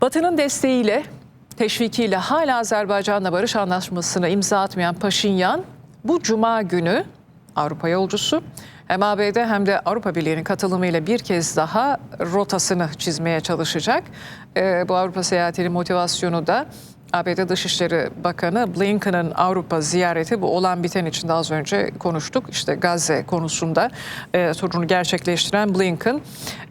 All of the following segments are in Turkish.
Batı'nın desteğiyle, teşvikiyle hala Azerbaycan'la barış anlaşmasına imza atmayan Paşinyan bu cuma günü Avrupa yolcusu hem ABD hem de Avrupa Birliği'nin katılımıyla bir kez daha rotasını çizmeye çalışacak. Ee, bu Avrupa seyahatinin motivasyonu da ABD Dışişleri Bakanı Blinken'ın Avrupa ziyareti bu olan biten için de az önce konuştuk. İşte Gazze konusunda e, turunu gerçekleştiren Blinken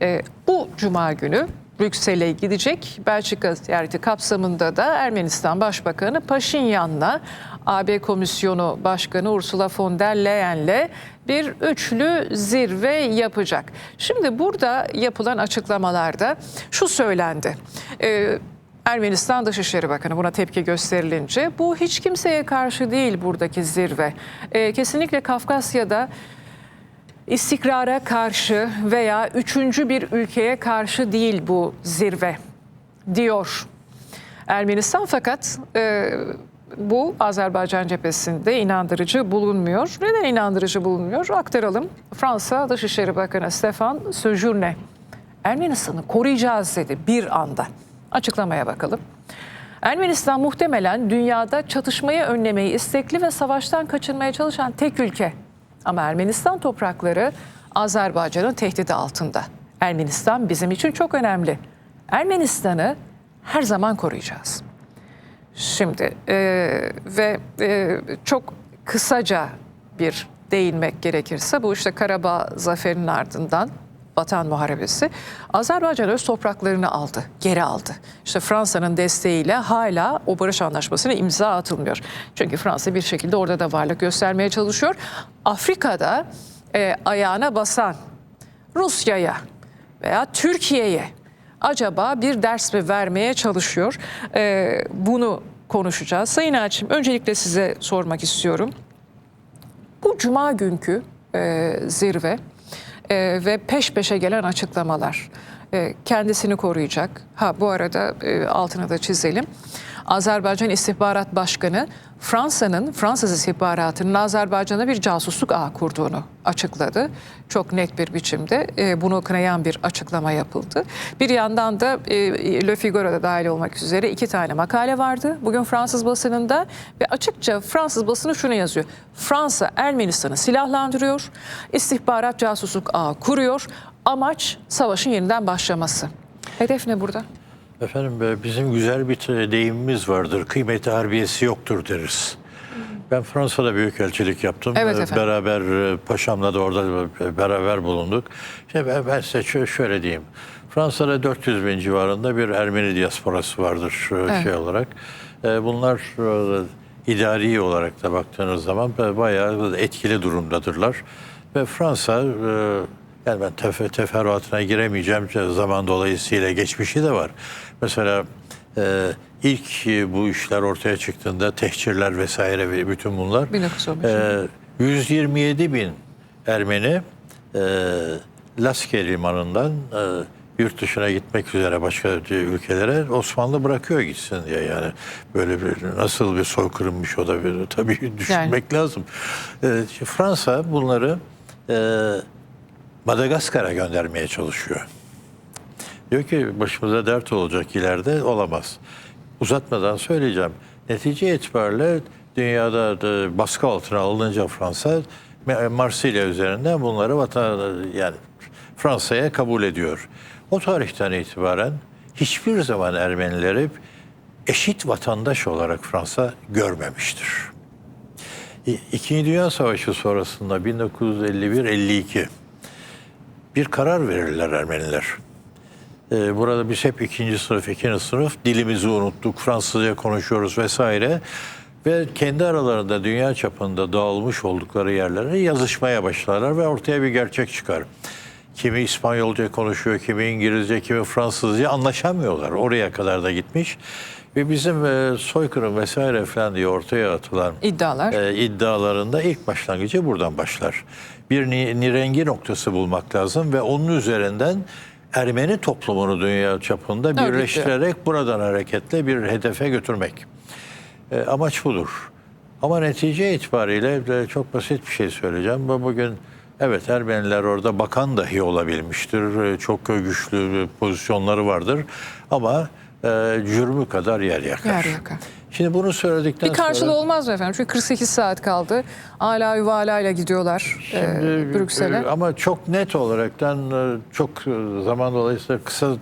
e, bu cuma günü Brüksel'e gidecek. Belçika ziyareti kapsamında da Ermenistan Başbakanı Paşinyan'la AB Komisyonu Başkanı Ursula von der Leyen'le bir üçlü zirve yapacak. Şimdi burada yapılan açıklamalarda şu söylendi. Ee, Ermenistan Dışişleri Bakanı buna tepki gösterilince bu hiç kimseye karşı değil buradaki zirve. Ee, kesinlikle Kafkasya'da istikrara karşı veya üçüncü bir ülkeye karşı değil bu zirve diyor. Ermenistan fakat e, bu Azerbaycan cephesinde inandırıcı bulunmuyor. Neden inandırıcı bulunmuyor? Aktaralım. Fransa Dışişleri Bakanı Stefan Sejourne Ermenistan'ı koruyacağız dedi bir anda. Açıklamaya bakalım. Ermenistan muhtemelen dünyada çatışmayı önlemeyi istekli ve savaştan kaçınmaya çalışan tek ülke. Ama Ermenistan toprakları Azerbaycan'ın tehdidi altında. Ermenistan bizim için çok önemli. Ermenistan'ı her zaman koruyacağız. Şimdi e, ve e, çok kısaca bir değinmek gerekirse bu işte Karabağ zaferinin ardından Vatan Muharebesi Azerbaycan öz topraklarını aldı, geri aldı. İşte Fransa'nın desteğiyle hala o barış anlaşmasına imza atılmıyor. Çünkü Fransa bir şekilde orada da varlık göstermeye çalışıyor. Afrika'da e, ayağına basan Rusya'ya veya Türkiye'ye acaba bir ders mi vermeye çalışıyor? Ee, bunu konuşacağız. Sayın Elçim öncelikle size sormak istiyorum. Bu cuma günkü e, zirve e, ve peş peşe gelen açıklamalar e, kendisini koruyacak. Ha bu arada e, altını da çizelim. Azerbaycan İstihbarat Başkanı Fransa'nın, Fransız istihbaratının Azerbaycan'a bir casusluk ağı kurduğunu açıkladı. Çok net bir biçimde e, bunu kınayan bir açıklama yapıldı. Bir yandan da e, Le Figaro'da dahil olmak üzere iki tane makale vardı. Bugün Fransız basınında ve açıkça Fransız basını şunu yazıyor. Fransa Ermenistan'ı silahlandırıyor, istihbarat casusluk ağı kuruyor. Amaç savaşın yeniden başlaması. Hedef ne burada? Efendim e, bizim güzel bir deyimimiz vardır. Kıymeti harbiyesi yoktur deriz. Ben Fransa'da büyükelçilik yaptım. Evet E, efendim. Beraber e, paşamla da orada e, beraber bulunduk. İşte ben, ben size şö- şöyle diyeyim. Fransa'da 400 bin civarında bir Ermeni diasporası vardır e, Evet. şey olarak. E, Bunlar e, idari olarak da baktığınız zaman e, bayağı etkili durumdadırlar. Ve Fransa e, yani ben tef- teferruatına giremeyeceğim zaman dolayısıyla geçmişi de var. Mesela e, ilk e, bu işler ortaya çıktığında tehcirler vesaire ve bütün bunlar 1915. e, 127 bin Ermeni e, Laske limanından e, yurt dışına gitmek üzere başka ülkelere Osmanlı bırakıyor gitsin diye yani böyle bir nasıl bir soykırımmış o da bir tabii düşünmek lazım. E, Fransa bunları e, Madagaskar'a göndermeye çalışıyor. Diyor ki başımıza dert olacak ileride olamaz. Uzatmadan söyleyeceğim. Netice itibariyle dünyada da baskı altına alınınca Fransa Marsilya üzerinden bunları vatan yani Fransa'ya kabul ediyor. O tarihten itibaren hiçbir zaman Ermenileri eşit vatandaş olarak Fransa görmemiştir. İkinci Dünya Savaşı sonrasında 1951-52 bir karar verirler Ermeniler. Ee, burada biz hep ikinci sınıf, ikinci sınıf dilimizi unuttuk, Fransızca konuşuyoruz vesaire. Ve kendi aralarında dünya çapında dağılmış oldukları yerlere yazışmaya başlarlar ve ortaya bir gerçek çıkar. Kimi İspanyolca konuşuyor, kimi İngilizce, kimi Fransızca anlaşamıyorlar. Oraya kadar da gitmiş. Ve bizim e, soykırım vesaire falan diye ortaya atılan İddialar. e, iddialarında ilk başlangıcı buradan başlar. Bir ni- nirengi noktası bulmak lazım ve onun üzerinden Ermeni toplumunu dünya çapında birleştirerek buradan hareketle bir hedefe götürmek. E, amaç budur. Ama netice itibariyle de çok basit bir şey söyleyeceğim. Bu Bugün evet Ermeniler orada bakan dahi olabilmiştir. E, Çok güçlü pozisyonları vardır. Ama e, cürmü kadar yer yakar. Yer yakar. Şimdi bunu söyledikten Bir karşılığı sonra... olmaz mı efendim? Çünkü 48 saat kaldı. Hala yuvalayla gidiyorlar e, Şimdi, Brüksel'e. e, Ama çok net olaraktan e, çok e, zaman dolayısıyla kısa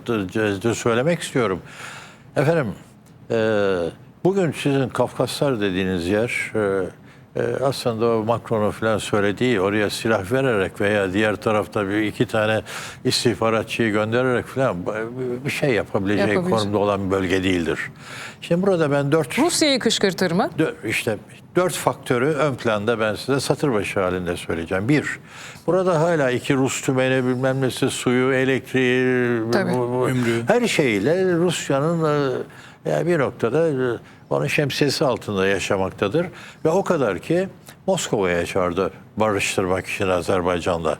söylemek istiyorum. Efendim e, bugün sizin Kafkaslar dediğiniz yer e, aslında o Macron'un falan söylediği oraya silah vererek veya diğer tarafta bir iki tane istihbaratçıyı göndererek falan bir şey yapabileceği Yapabilecek. konumda olan bir bölge değildir. Şimdi burada ben dört Rusya'yı kışkırtır mı? Dö- işte dört faktörü ön planda ben size satır başı halinde söyleyeceğim. Bir, burada hala iki Rus tümeni bilmem nesi suyu, elektriği, Tabii. bu- bu- her şeyle Rusya'nın e, yani bir noktada e, onun şemsiyesi altında yaşamaktadır. Ve o kadar ki Moskova'ya çağırdı barıştırmak için Azerbaycan'la.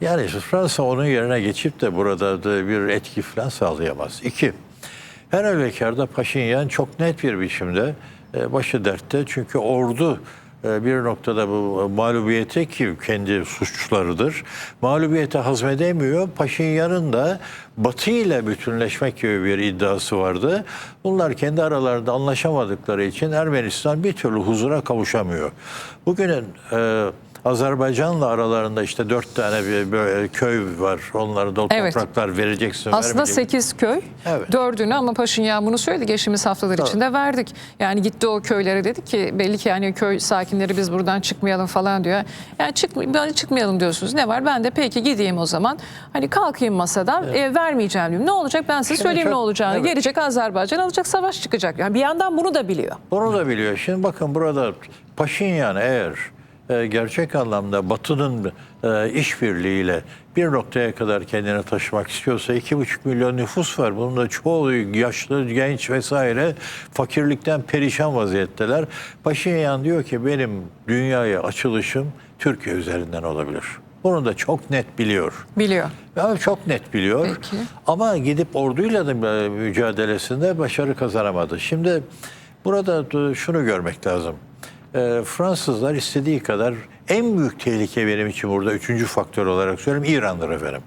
Yani Fransa onun yerine geçip de burada da bir etki falan sağlayamaz. İki, her halükarda Paşinyan çok net bir biçimde e, başı dertte. Çünkü ordu bir noktada bu mağlubiyete ki kendi suçlarıdır. Mağlubiyete hazmedemiyor. Paşinyan'ın da Batı ile bütünleşmek gibi bir iddiası vardı. Bunlar kendi aralarında anlaşamadıkları için Ermenistan bir türlü huzura kavuşamıyor. Bugünün e, Azerbaycan'la aralarında işte dört tane bir böyle köy var. Onlara da Evet. topraklar vereceksin. Aslında. 8 köy, Evet. dördünü ama Paşinyan bunu söyledi. Geçtiğimiz haftalar Tabii. içinde verdik. Yani gitti o köylere dedi ki belli ki yani köy sakinleri biz buradan çıkmayalım falan diyor. Yani çık, çıkmayalım diyorsunuz. Ne var? Ben de peki gideyim o zaman. Hani kalkayım masadan e, vermeyeceğim diyorum. Ne olacak? Ben size Şimdi söyleyeyim çok- ne olacağını. evet. Gelecek Azerbaycan alacak savaş çıkacak. Yani bir yandan bunu da biliyor. Bunu da biliyor. Şimdi bakın burada Paşinyan eğer e, gerçek anlamda Batı'nın e, işbirliğiyle bir noktaya kadar kendini taşımak istiyorsa iki buçuk milyon nüfus var. Bunun da çoğu yaşlı, genç vesaire fakirlikten perişan vaziyetteler. Paşinyan diyor ki benim dünyaya açılışım Türkiye üzerinden olabilir. Bunu da çok net biliyor. Biliyor. Ya çok net biliyor. Peki. Ama gidip orduyla da e, mücadelesinde başarı kazanamadı. Şimdi burada da şunu görmek lazım. E, Fransızlar istediği kadar en büyük tehlike benim için burada üçüncü faktör olarak söyleyeyim İran'dır efendim.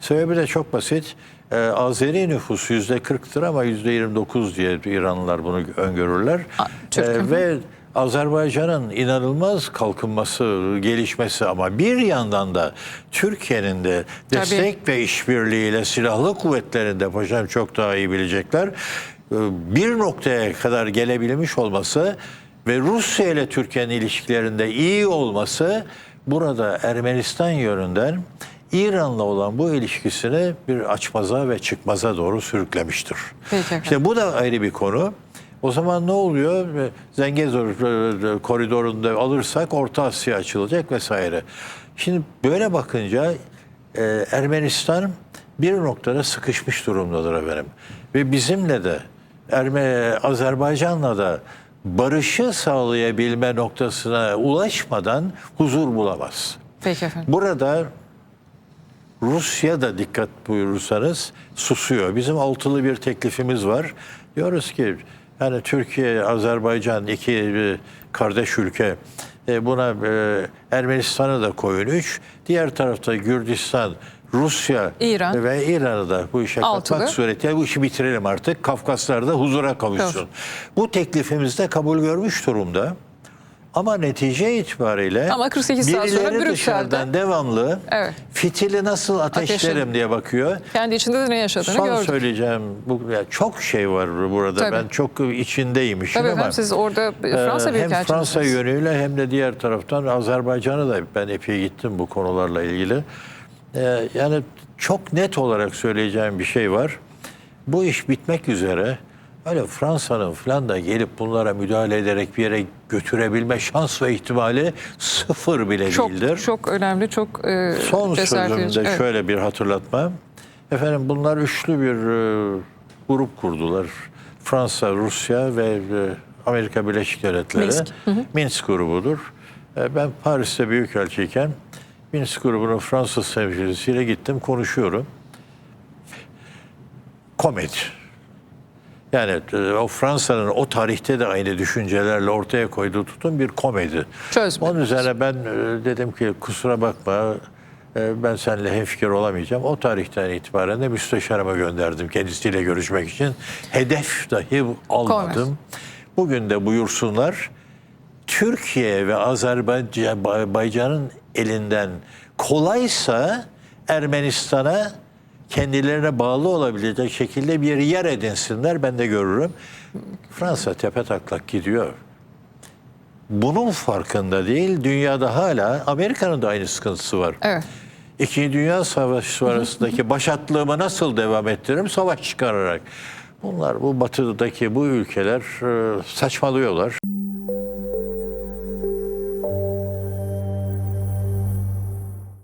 Sebebi de çok basit. E, Azeri nüfusu yüzde 40'tır ama yüzde 29 diye İranlılar bunu öngörürler. A, E, hı. ve Azerbaycan'ın inanılmaz kalkınması, gelişmesi ama bir yandan da Türkiye'nin de Tabii. destek ve işbirliğiyle silahlı kuvvetlerinde paşam çok daha iyi bilecekler. e, Bir noktaya kadar gelebilmiş olması ve Rusya ile Türkiye'nin ilişkilerinde iyi olması burada Ermenistan yönünden İran'la olan bu ilişkisini bir açmaza ve çıkmaza doğru sürüklemiştir. Peki. İşte bu da ayrı bir konu. O zaman ne oluyor? Zengezur e, koridorunda alırsak Orta Asya açılacak vesaire. Şimdi böyle bakınca e, Ermenistan bir noktada sıkışmış durumdadır efendim. Ve bizimle de Erme, Azerbaycan'la da barışı sağlayabilme noktasına ulaşmadan huzur bulamaz. Peki efendim. Burada Rusya da dikkat buyurursanız susuyor. Bizim altılı bir teklifimiz var. Diyoruz ki yani Türkiye, Azerbaycan iki e, kardeş ülke e, buna e, Ermenistan'ı da koyun üç. Diğer tarafta Gürcistan, Rusya İran. ve İran'ı da bu işe Altılı. katmak suretiyle bu işi bitirelim artık. Kafkaslar'da huzura kavuşsun. Kavuşsun. Bu teklifimiz de kabul görmüş durumda. Ama netice itibariyle Ama 48 saat sonra Brüksel'de- dışarıdan devamlı Evet. fitili nasıl ateşlerim Ateşlerim. diye bakıyor. Kendi içinde de ne yaşadığını Son gördük. söyleyeceğim bu ya çok şey var burada. Tabii. Ben çok içindeyim işin Tabii ama. efendim siz orada Fransa Ee, hem. Fransa yönüyle hem de diğer taraftan Azerbaycan'a da ben epey gittim bu konularla ilgili. Ee, yani çok net olarak söyleyeceğim bir şey var. Bu iş bitmek üzere. Öyle Fransa'nın falan da gelip bunlara müdahale ederek bir yere götürebilme şans ve ihtimali sıfır bile Çok değildir. çok önemli, çok e, Son sözümde Evet. şöyle bir hatırlatma. Efendim bunlar üçlü bir e, grup kurdular. Fransa, Rusya ve e, Amerika Birleşik Devletleri. Minsk. Minsk grubudur. E, ben Paris'te büyükelçiyken Minsk grubunun Fransız temsilcisiyle gittim konuşuyorum. Komedi. Yani e, o Fransa'nın o tarihte de aynı düşüncelerle ortaya koyduğu tutum bir komedi. Çözme. Onun üzerine ben e, dedim ki kusura bakma e, ben seninle hemfikir olamayacağım. O tarihten itibaren de müsteşarıma gönderdim kendisiyle görüşmek için. Hedef dahi almadım. Bugün de buyursunlar. Türkiye ve Azerbaycan'ın elinden kolaysa Ermenistan'a kendilerine bağlı olabilecek şekilde bir yer edinsinler. Ben de görürüm. Fransa tepe taklak gidiyor. Bunun farkında değil. Dünyada hala Amerika'nın da aynı sıkıntısı var. Evet. İkinci Dünya Savaşı sonrasındaki başatlığımı nasıl devam ettiririm? Savaş çıkararak. Bunlar bu batıdaki bu ülkeler e, saçmalıyorlar.